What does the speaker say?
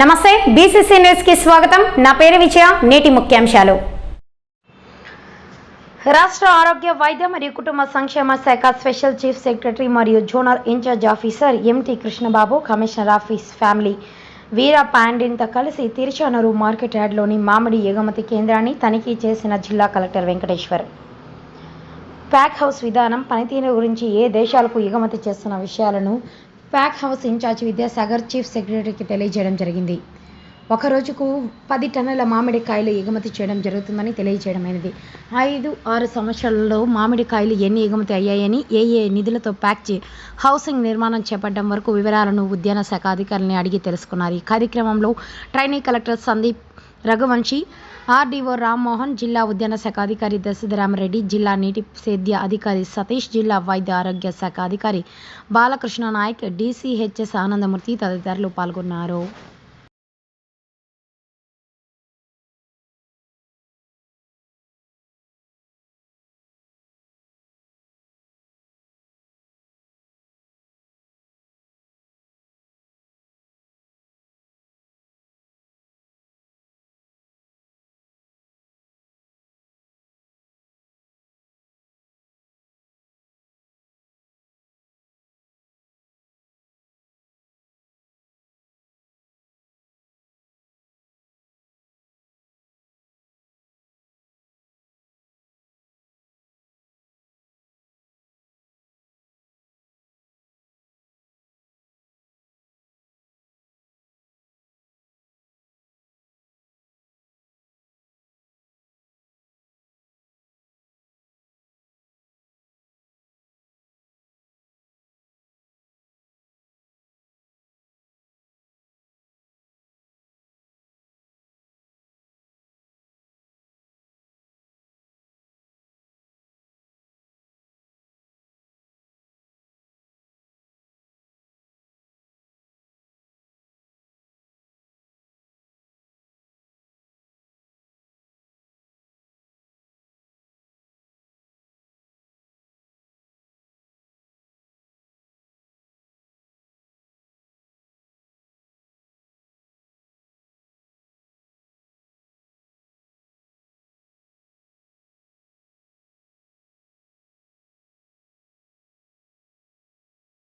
నమస్తే బీసీసీ న్యూస్కి స్వాగతం. నా పేరు విజయ నేటి ముఖ్యాంశాలు. రాష్ట్ర ఆరోగ్య వైద్య మరియు కుటుంబ సంక్షేమ శాఖ స్పెషల్ చీఫ్ సెక్రటరీ మరియు zonal in-charge officer MT Krishnababu commissioner office family Veera పాండిన్తో కలిసి తిరుచానూరు మార్కెట్ యార్డ్లోని మామిడి ఎగుమతి కేంద్రాన్ని తనిఖీ చేసిన జిల్లా కలెక్టర్ వెంకటేశ్వర్. ప్యాక్ హౌస్ విధానం పనితీరు గురించి ఏ దేశాలకు ఎగుమతి చేస్తున్న విషయాలను pack house in-charge Vidyasagar chief సెక్రటరీకి తెలియజేయడం జరిగింది. ఒక రోజుకు పది టన్నుల మామిడికాయలు ఎగుమతి చేయడం జరుగుతుందని తెలియజేయడమైనది. ఐదు ఆరు సంవత్సరాలలో మామిడికాయలు ఎన్ని ఎగుమతి అయ్యాయని ఏ ఏ నిధులతో ప్యాక్ చే హౌసింగ్ నిర్మాణం చేపట్టడం వరకు వివరాలను ఉద్యాన శాఖ అధికారులని అడిగి తెలుసుకున్నారు. ఈ కార్యక్రమంలో trainee collector Sandeep Raghuvanshi RDO Rammohan జిల్లా ఉద్యాన శాఖ అధికారి దశధరామరెడ్డి జిల్లా నీటి సేద్య అధికారి సతీష్ జిల్లా వైద్య ఆరోగ్య శాఖ అధికారి బాలకృష్ణ నాయక్ డీసీహెచ్ఎస్ ఆనందమూర్తి తదితరులు పాల్గొన్నారు.